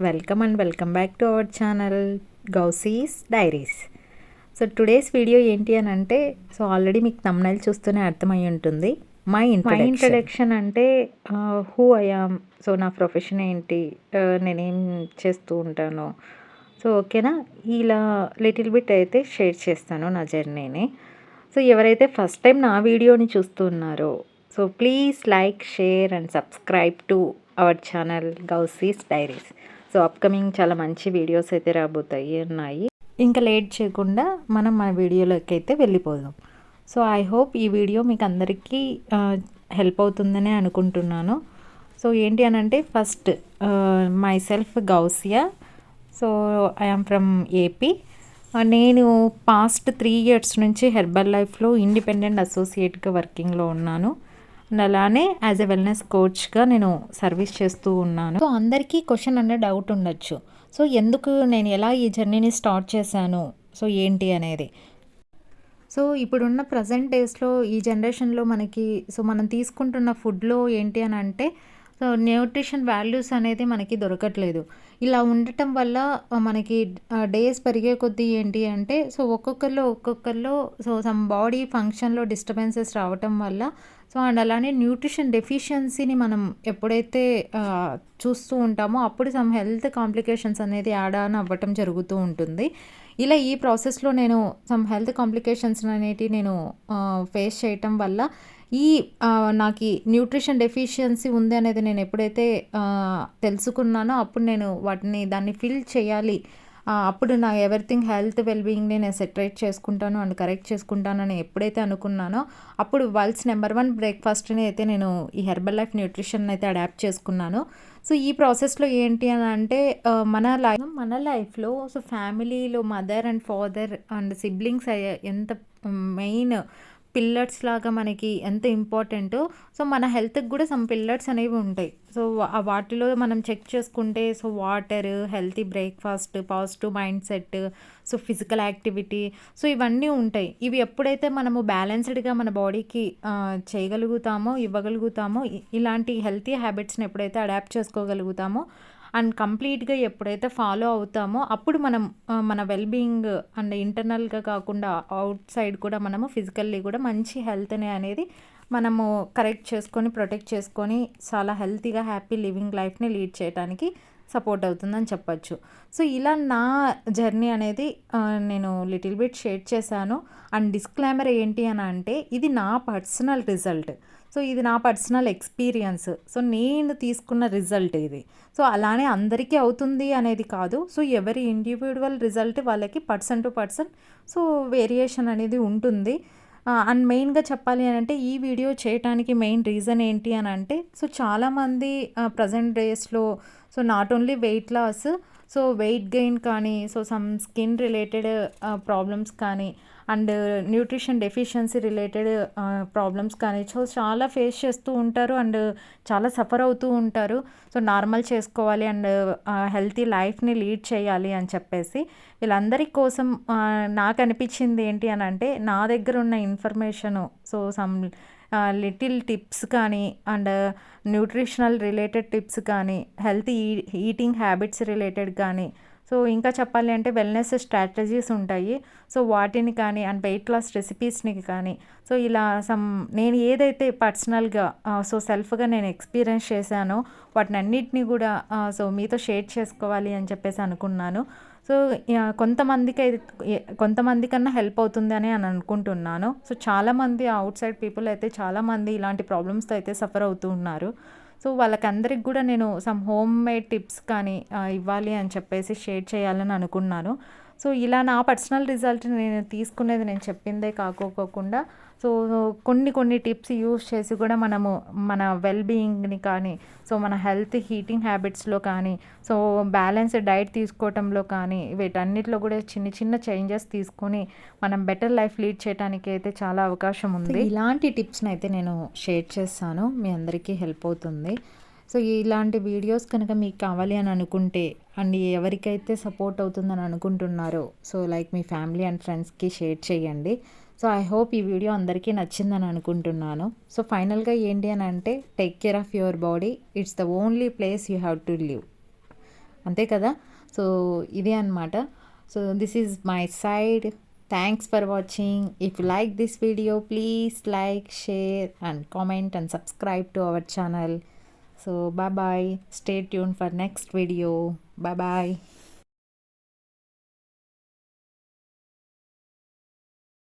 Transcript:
Welcome and welcome back to our channel Gousie's diaries so today's video ఏంటి అని అంటే so already మీకు thumbnail చూస్తూనే అర్థమై ఉంటుంది. మై మై ఇంట్రడక్షన్ అంటే హూ ఐఆమ్ సో నా ప్రొఫెషన్ ఏంటి? Uh, నేనేం చేస్తూ ఉంటాను. సో ఓకేనా ఇలా లిటిల్ బిట్ అయితే షేర్ చేస్తాను నా జర్నీని సో ఎవరైతే ఫస్ట్ టైం నా వీడియోని చూస్తున్నారో so please like share and subscribe to our channel Gousie's diaries so upcoming చాలా మంచి వీడియోస్ అయితే రాబోతాయి ఉన్నాయి ఇంకా లేట్ చేయకుండా మనం మన వీడియోలోకి అయితే వెళ్ళిపోదాం. సో ఐ హోప్ ఈ వీడియో మీకు అందరికీ హెల్ప్ అవుతుందనే అనుకుంటున్నాను. సో ఏంటి అని అంటే first myself Gousia. So I'm from AP నేను పాస్ట్ త్రీ ఇయర్స్ నుంచి హెర్బల్ లైఫ్లో ఇండిపెండెంట్ అసోసియేట్గా వర్కింగ్లో ఉన్నాను. అలానే యాజ్ ఎ వెల్నెస్ కోచ్గా నేను సర్వీస్ చేస్తూ ఉన్నాను. సో అందరికీ క్వశ్చన్ అనే డౌట్ ఉండొచ్చు. సో ఎందుకు నేను ఎలా ఈ జర్నీని స్టార్ట్ చేశాను? సో ఏంటి అనేది. సో ఇప్పుడున్న ప్రజెంట్ డేస్లో ఈ జనరేషన్లో మనకి సో మనం తీసుకుంటున్న ఫుడ్లో ఏంటి అని అంటే సో న్యూట్రిషన్ వాల్యూస్ అనేది మనకి దొరకట్లేదు. ఇలా ఉండటం వల్ల మనకి డేస్ పెరిగే కొద్దీ ఏంటి అంటే సో ఒక్కొక్కరిలో ఒక్కొక్కరిలో సో సమ్ బాడీ ఫంక్షన్లో డిస్టర్బెన్సెస్ రావటం వల్ల సో అండ్ అలానే న్యూట్రిషన్ డెఫిషియన్సీని మనం ఎప్పుడైతే చూస్తూ ఉంటామో అప్పుడు సమ్ హెల్త్ కాంప్లికేషన్స్ అనేది యాడ్ ఆన్ అవ్వటం జరుగుతూ ఉంటుంది. ఇలా ఈ ప్రాసెస్లో నేను సమ్ హెల్త్ కాంప్లికేషన్స్ అనేటివి నేను ఫేస్ చేయటం వల్ల ఈ నాకు న్యూట్రిషన్ డెఫిషియన్సీ ఉంది అనేది నేను ఎప్పుడైతే తెలుసుకున్నానో అప్పుడు నేను వాటిని దాన్ని ఫిల్ చేయాలి. అప్పుడు నా ఎవ్రీథింగ్ హెల్త్ వెల్బీయింగ్ని నేను సెటరేట్ చేసుకుంటాను అండ్ కరెక్ట్ చేసుకుంటాను అని ఎప్పుడైతే అనుకున్నానో అప్పుడు వరల్డ్స్ నెంబర్ వన్ బ్రేక్ఫాస్ట్ని అయితే నేను ఈ హెర్బల్ లైఫ్ న్యూట్రిషన్ అయితే అడాప్ట్ చేసుకున్నాను. సో ఈ ప్రాసెస్లో ఏంటి అని అంటే మన లైఫ్ మన లైఫ్లో సో ఫ్యామిలీలో mother and father and siblings ఎంత మెయిన్ పిల్లర్స్ లాగా మనకి ఎంత ఇంపార్టెంటో సో మన హెల్త్కి కూడా సమ్ పిల్లర్స్ అనేవి ఉంటాయి. సో వాటిలో మనం చెక్ చేసుకుంటే so water healthy breakfast positive mindset so physical activity so ఇవన్నీ ఉంటాయి. ఇవి ఎప్పుడైతే మనము బ్యాలెన్స్డ్గా మన బాడీకి చేయగలుగుతామో ఇవ్వగలుగుతామో ఇలాంటి హెల్తీ హ్యాబిట్స్ని ఎప్పుడైతే అడాప్ట్ చేసుకోగలుగుతామో అండ్ కంప్లీట్గా ఎప్పుడైతే ఫాలో అవుతామో అప్పుడు మనం మన వెల్బీయింగ్ అండ్ ఇంటర్నల్గా కాకుండా అవుట్ సైడ్ కూడా మనము ఫిజికల్లీ కూడా మంచి హెల్త్ని అనేది మనము కరెక్ట్ చేసుకొని ప్రొటెక్ట్ చేసుకొని చాలా హెల్తీగా హ్యాపీ లివింగ్ లైఫ్ని లీడ్ చేయడానికి సపోర్ట్ అవుతుందని చెప్పచ్చు. సో ఇలా నా జర్నీ అనేది నేను లిటిల్ బిట్ షేర్ చేశాను. అండ్ డిస్క్లైమర్ ఏంటి అని అంటే ఇది నా పర్సనల్ రిజల్ట్ సో ఇది నా పర్సనల్ ఎక్స్పీరియన్స్. సో నేను తీసుకున్న రిజల్ట్ ఇది. సో అలానే అందరికీ అవుతుంది అనేది కాదు. సో ఎవరి ఇండివిజువల్ రిజల్ట్ వాళ్ళకి person to person so variation అనేది ఉంటుంది. అండ్ మెయిన్గా చెప్పాలి అని అంటే ఈ వీడియో చేయడానికి మెయిన్ రీజన్ ఏంటి అని అంటే సో చాలామంది ప్రజెంట్ డేస్లో so not only weight loss so weight gain కానీ so some skin related problems కానీ and nutrition deficiency related problems కానీ. సో చాలా ఫేస్ చేస్తూ ఉంటారు అండ్ చాలా సఫర్ అవుతూ ఉంటారు. సో నార్మల్ చేసుకోవాలి అండ్ హెల్తీ లైఫ్ని లీడ్ చేయాలి అని చెప్పేసి. వీళ్ళందరి కోసం నాకు అనిపించింది ఏంటి అని అంటే నా దగ్గర ఉన్న information so some little tips కానీ అండ్ న్యూట్రిషనల్ రిలేటెడ్ టిప్స్ కానీ హెల్తీ ఈటింగ్ హ్యాబిట్స్ రిలేటెడ్ కానీ సో ఇంకా చెప్పాలి అంటే వెల్నెస్ స్ట్రాటజీస్ ఉంటాయి. సో వాటిని కానీ అండ్ వెయిట్ లాస్ రెసిపీస్ని కానీ సో ఇలా సమ్ నేను ఏదైతే పర్సనల్గా సో సెల్ఫ్గా నేను ఎక్స్పీరియన్స్ చేశానో వాటిని అన్నిటినీ కూడా సో మీతో షేర్ చేసుకోవాలి అని చెప్పేసి అనుకున్నాను. సో కొంతమందికి కొంతమంది కన్నా హెల్ప్ అవుతుంది అని అని అనుకుంటున్నాను. సో చాలామంది అవుట్ సైడ్ పీపుల్ అయితే చాలామంది ఇలాంటి ప్రాబ్లమ్స్తో అయితే సఫర్ అవుతూ ఉన్నారు. సో వాళ్ళకందరికి కూడా నేను సమ్ హోమ్ మేడ్ టిప్స్ కానీ ఇవ్వాలి అని చెప్పేసి షేర్ చేయాలని అనుకున్నాను. సో ఇలా నా పర్సనల్ రిజల్ట్ నేను తీసుకునేది నేను చెప్పిందే కాకోకుండా సో కొన్ని కొన్ని టిప్స్ యూస్ చేసి కూడా మనము మన వెల్ బీయింగ్ని కానీ సో మన హెల్త్ హీటింగ్ హ్యాబిట్స్లో కానీ సో బ్యాలెన్స్ డైట్ తీసుకోవటంలో కానీ వీటన్నిటిలో కూడా చిన్న చిన్న చేంజెస్ తీసుకొని మనం బెటర్ లైఫ్ లీడ్ చేయడానికి అయితే చాలా అవకాశం ఉంది. ఇలాంటి టిప్స్ని అయితే నేను షేర్ చేస్తాను. మీ అందరికీ హెల్ప్ అవుతుంది. సో ఇలాంటి వీడియోస్ కనుక మీకు కావాలి అని అనుకుంటే అండ్ ఎవరికైతే సపోర్ట్ అవుతుందని అనుకుంటున్నారో సో లైక్ మీ ఫ్యామిలీ అండ్ ఫ్రెండ్స్కి షేర్ చేయండి. సో ఐ హోప్ ఈ వీడియో అందరికీ నచ్చిందని అనుకుంటున్నాను. సో ఫైనల్గా ఏంటి అని అంటే take care of your body it's the only place you have to live అంతే కదా? సో ఇదే అనమాట so this is my side thanks for watching if you like this video please like share and comment and subscribe to our channel So bye bye. Stay tuned for next video. Bye bye.